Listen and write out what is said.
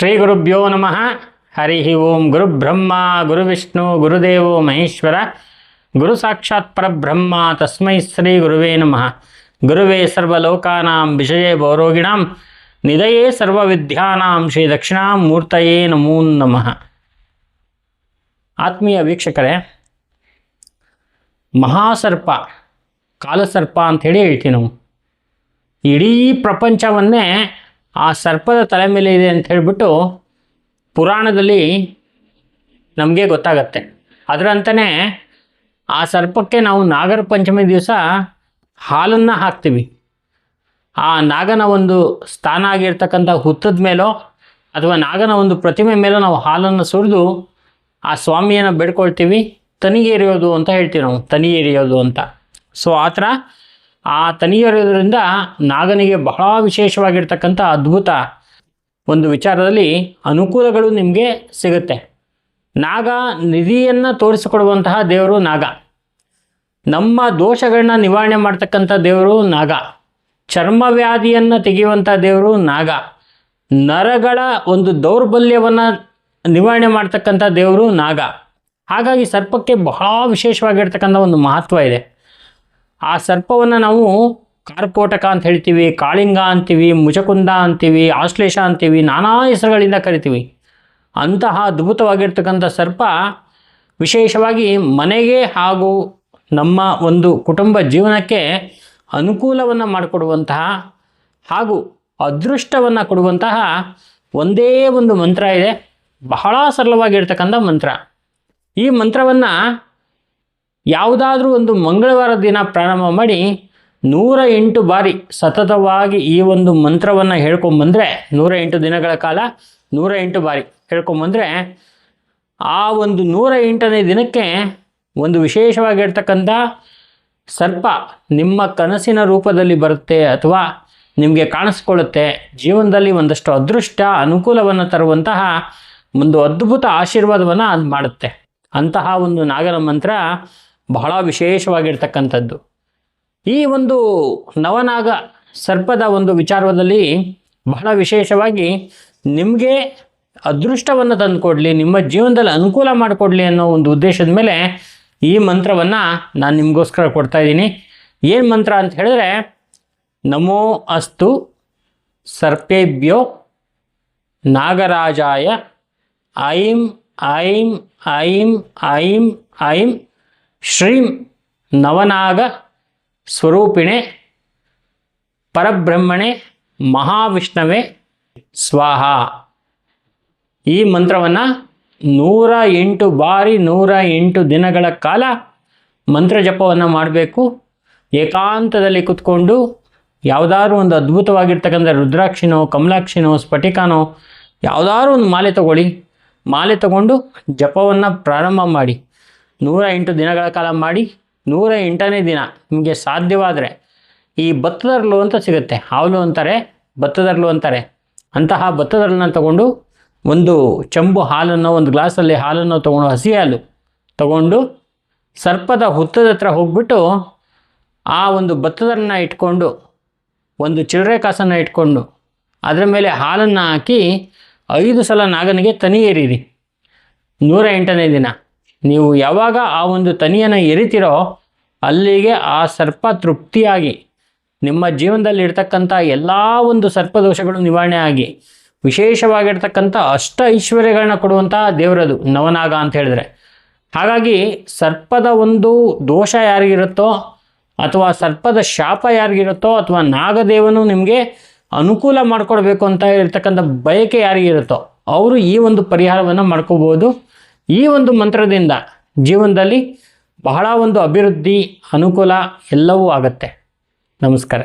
ಶ್ರೀ ಗುರುಭ್ಯೋ ನಮಃ. ಹರಿ ಓಂ ಗುರುಬ್ರಹ್ಮ ಗುರುವಿಷ್ಣು ಗುರುದೇವೋ ಮಹೇಶ್ವರ. ಗುರು ಸಾಕ್ಷಾತ್ ಪರಬ್ರಹ್ಮ ತಸ್ಮೈ ಶ್ರೀ ಗುರುವೇ ನಮಃ. ಗುರುವೇ ಸರ್ವಲೋಕಾನಾಂ ವಿಷಯೇ ಭೌರೋಗಿಣಾಂ ನಿಧಯೇ ಸರ್ವವಿದ್ಯಾನಾಂ ಶ್ರೀ ದಕ್ಷಿಣಾಮೂರ್ತಯೇ ನಮೋ ನಮಃ. ಆತ್ಮೀಯ ವೀಕ್ಷಕರೇ, ಮಹಾಸರ್ಪ, ಕಾಲಸರ್ಪ ಅಂಥೇಳಿ ಹೇಳ್ತೀವಿ ನಾವು. ಇಡೀ ಪ್ರಪಂಚವನ್ನೇ ಆ ಸರ್ಪದ ತಲೆ ಮೇಲೆ ಇದೆ ಅಂತ ಹೇಳಿಬಿಟ್ಟು ಪುರಾಣದಲ್ಲಿ ನಮಗೆ ಗೊತ್ತಾಗತ್ತೆ. ಅದರಂತನೇ ಆ ಸರ್ಪಕ್ಕೆ ನಾವು ನಾಗರ ಪಂಚಮಿ ದಿವಸ ಹಾಲನ್ನು ಹಾಕ್ತೀವಿ. ಆ ನಾಗನ ಒಂದು ಸ್ಥಾನ ಆಗಿರ್ತಕ್ಕಂಥ ಹುತ್ತದ ಮೇಲೋ ಅಥವಾ ನಾಗನ ಒಂದು ಪ್ರತಿಮೆ ಮೇಲೋ ನಾವು ಹಾಲನ್ನು ಸುರಿದು ಆ ಸ್ವಾಮಿಯನ್ನು ಬೇಡ್ಕೊಳ್ತೀವಿ. ತನಿಗೇರಿಯೋದು ಅಂತ ಹೇಳ್ತೀವಿ ನಾವು. ತನಿಗೇರಿಯೋದು ಅಂತ. ಸೊ ಆ ಥರ ಆ ತನಿಯರೋದ್ರಿಂದ ನಾಗನಿಗೆ ಬಹಳ ವಿಶೇಷವಾಗಿರ್ತಕ್ಕಂಥ ಅದ್ಭುತ ಒಂದು ವಿಚಾರದಲ್ಲಿ ಅನುಕೂಲಗಳು ನಿಮಗೆ ಸಿಗುತ್ತೆ. ನಾಗ ನಿಧಿಯನ್ನು ತೋರಿಸಿಕೊಡುವಂತಹ ದೇವರು ನಾಗ. ನಮ್ಮ ದೋಷಗಳನ್ನ ನಿವಾರಣೆ ಮಾಡ್ತಕ್ಕಂಥ ದೇವರು ನಾಗ. ಚರ್ಮವ್ಯಾಧಿಯನ್ನು ತೆಗೆಯುವಂಥ ದೇವರು ನಾಗ. ನರಗಳ ಒಂದು ದೌರ್ಬಲ್ಯವನ್ನು ನಿವಾರಣೆ ಮಾಡ್ತಕ್ಕಂಥ ದೇವರು ನಾಗ. ಹಾಗಾಗಿ ಸರ್ಪಕ್ಕೆ ಬಹಳ ವಿಶೇಷವಾಗಿರ್ತಕ್ಕಂಥ ಒಂದು ಮಹತ್ವ ಇದೆ. ಆ ಸರ್ಪವನ್ನು ನಾವು ಕಾರ್ಕೋಟಕ ಅಂತ ಹೇಳ್ತೀವಿ, ಕಾಳಿಂಗ ಅಂತೀವಿ, ಮುಜಕುಂದ ಅಂತೀವಿ, ಆಶ್ಲೇಷ ಅಂತೀವಿ, ನಾನಾ ಹೆಸರುಗಳಿಂದ ಕರಿತೀವಿ. ಅಂತಹ ಅದ್ಭುತವಾಗಿರ್ತಕ್ಕಂಥ ಸರ್ಪ ವಿಶೇಷವಾಗಿ ಮನೆಗೆ ಹಾಗೂ ನಮ್ಮ ಒಂದು ಕುಟುಂಬ ಜೀವನಕ್ಕೆ ಅನುಕೂಲವನ್ನು ಮಾಡಿಕೊಡುವಂತಹ ಹಾಗೂ ಅದೃಷ್ಟವನ್ನು ಕೊಡುವಂತಹ ಒಂದೇ ಒಂದು ಮಂತ್ರ ಇದೆ. ಬಹಳ ಸರಳವಾಗಿರ್ತಕ್ಕಂಥ ಮಂತ್ರ. ಈ ಮಂತ್ರವನ್ನು ಯಾವುದಾದ್ರೂ ಒಂದು ಮಂಗಳವಾರ ದಿನ ಪ್ರಾರಂಭ ಮಾಡಿ ನೂರ ಎಂಟು ಬಾರಿ ಸತತವಾಗಿ ಈ ಒಂದು ಮಂತ್ರವನ್ನು ಹೇಳ್ಕೊಂಬಂದರೆ, ನೂರ ಎಂಟು ದಿನಗಳ ಕಾಲ ನೂರ ಎಂಟು ಬಾರಿ ಹೇಳ್ಕೊಂಬಂದರೆ, ಆ ಒಂದು ನೂರ ಎಂಟನೇ ದಿನಕ್ಕೆ ಒಂದು ವಿಶೇಷವಾಗಿರ್ತಕ್ಕಂಥ ಸರ್ಪ ನಿಮ್ಮ ಕನಸಿನ ರೂಪದಲ್ಲಿ ಬರುತ್ತೆ ಅಥವಾ ನಿಮಗೆ ಕಾಣಿಸ್ಕೊಳ್ಳುತ್ತೆ, ಜೀವನದಲ್ಲಿ ಒಂದಷ್ಟು ಅದೃಷ್ಟ ಅನುಕೂಲವನ್ನು ತರುವಂತಹ ಒಂದು ಅದ್ಭುತ ಆಶೀರ್ವಾದವನ್ನು ಅದು ಮಾಡುತ್ತೆ. ಅಂತಹ ಒಂದು ನಾಗರ ಮಂತ್ರ ಬಹಳ ವಿಶೇಷವಾಗಿರ್ತಕ್ಕಂಥದ್ದು. ಈ ಒಂದು ನವನಾಗ ಸರ್ಪದ ಒಂದು ವಿಚಾರದಲ್ಲಿ ಬಹಳ ವಿಶೇಷವಾಗಿ ನಿಮಗೆ ಅದೃಷ್ಟವನ್ನು ತಂದುಕೊಡ್ಲಿ, ನಿಮ್ಮ ಜೀವನದಲ್ಲಿ ಅನುಕೂಲ ಮಾಡಿಕೊಡ್ಲಿ ಅನ್ನೋ ಒಂದು ಉದ್ದೇಶದ ಮೇಲೆ ಈ ಮಂತ್ರವನ್ನು ನಾನು ನಿಮಗೋಸ್ಕರ ಕೊಡ್ತಾ ಇದ್ದೀನಿ. ಏನು ಮಂತ್ರ ಅಂತ ಹೇಳಿದ್ರೆ, ನಮೋ ಅಸ್ತು ಸರ್ಪೇಭ್ಯೋ ನಾಗರಾಜಾಯ, ಐಂ ಐಂ ಐಂ ಐಂ ಐಂ ಶ್ರೀಂ ನವನಾಗ ಸ್ವರೂಪಿಣೆ ಪರಬ್ರಹ್ಮಣೆ ಮಹಾವಿಷ್ಣವೇ ಸ್ವಾಹ. ಈ ಮಂತ್ರವನ್ನು ನೂರ ಎಂಟು ಬಾರಿ ನೂರ ಎಂಟು ದಿನಗಳ ಕಾಲ ಮಂತ್ರ ಜಪವನ್ನು ಮಾಡಬೇಕು. ಏಕಾಂತದಲ್ಲಿ ಕುತ್ಕೊಂಡು ಯಾವುದಾದ್ರೂ ಒಂದು ಅದ್ಭುತವಾಗಿರ್ತಕ್ಕಂಥ ರುದ್ರಾಕ್ಷಿನೋ, ಕಮಲಾಕ್ಷಿನೋ, ಸ್ಫಟಿಕನೋ ಯಾವುದಾದ್ರೂ ಒಂದು ಮಾಲೆ ತಗೊಳ್ಳಿ. ಮಾಲೆ ತಗೊಂಡು ಜಪವನ್ನು ಪ್ರಾರಂಭ ಮಾಡಿ. ನೂರ ಎಂಟು ದಿನಗಳ ಕಾಲ ಮಾಡಿ ನೂರ ಎಂಟನೇ ದಿನ ನಿಮಗೆ ಸಾಧ್ಯವಾದರೆ ಈ ಭತ್ತದರ್ಲು ಅಂತ ಸಿಗುತ್ತೆ. ಹಾವಲು ಅಂತಾರೆ ಭತ್ತದರ್ಲು ಅಂತಾರೆ. ಅಂತಹ ಭತ್ತದರ್ಲನ್ನ ತಗೊಂಡು ಒಂದು ಚಂಬು ಹಾಲನ್ನು, ಒಂದು ಗ್ಲಾಸಲ್ಲಿ ಹಾಲನ್ನು ತೊಗೊಂಡು, ಹಸಿ ಹಾಲು ತಗೊಂಡು ಸರ್ಪದ ಹುತ್ತದ ಹತ್ರ ಹೋಗ್ಬಿಟ್ಟು ಆ ಒಂದು ಭತ್ತದನ್ನ ಇಟ್ಕೊಂಡು, ಒಂದು ಚಿಲ್ಲರೆ ಕಾಸನ್ನು ಇಟ್ಕೊಂಡು ಅದರ ಮೇಲೆ ಹಾಲನ್ನು ಹಾಕಿ ಐದು ಸಲ ನಾಗನಿಗೆ ತನಿ ಏರಿರಿ. ನೂರ ಎಂಟನೇ ದಿನ. ನೀವು ಯಾವಾಗ ಆ ಒಂದು ತನಿಯನ್ನು ಎರಿತೀರೋ ಅಲ್ಲಿಗೆ ಆ ಸರ್ಪ ತೃಪ್ತಿಯಾಗಿ, ನಿಮ್ಮ ಜೀವನದಲ್ಲಿ ಇರ್ತಕ್ಕಂಥ ಎಲ್ಲ ಒಂದು ಸರ್ಪದೋಷಗಳು ನಿವಾರಣೆ ಆಗಿ, ವಿಶೇಷವಾಗಿರ್ತಕ್ಕಂಥ ಅಷ್ಟ ಐಶ್ವರ್ಯಗಳನ್ನ ಕೊಡುವಂಥ ದೇವರದು ನವನಾಗ ಅಂತ ಹೇಳಿದ್ರೆ. ಹಾಗಾಗಿ ಸರ್ಪದ ಒಂದು ದೋಷ ಯಾರಿಗಿರುತ್ತೋ ಅಥವಾ ಸರ್ಪದ ಶಾಪ ಯಾರಿಗಿರುತ್ತೋ ಅಥವಾ ನಾಗದೇವನು ನಿಮಗೆ ಅನುಕೂಲ ಮಾಡಿಕೊಡ್ಬೇಕು ಅಂತ ಇರ್ತಕ್ಕಂಥ ಬಯಕೆ ಯಾರಿಗಿರುತ್ತೋ, ಅವರು ಈ ಒಂದು ಪರಿಹಾರವನ್ನು ಮಾಡ್ಕೋಬೋದು. ಈ ಒಂದು ಮಂತ್ರದಿಂದ ಜೀವನದಲ್ಲಿ ಬಹಳ ಒಂದು ಅಭಿವೃದ್ಧಿ ಅನುಕೂಲ ಎಲ್ಲವೂ ಆಗುತ್ತೆ. ನಮಸ್ಕಾರ.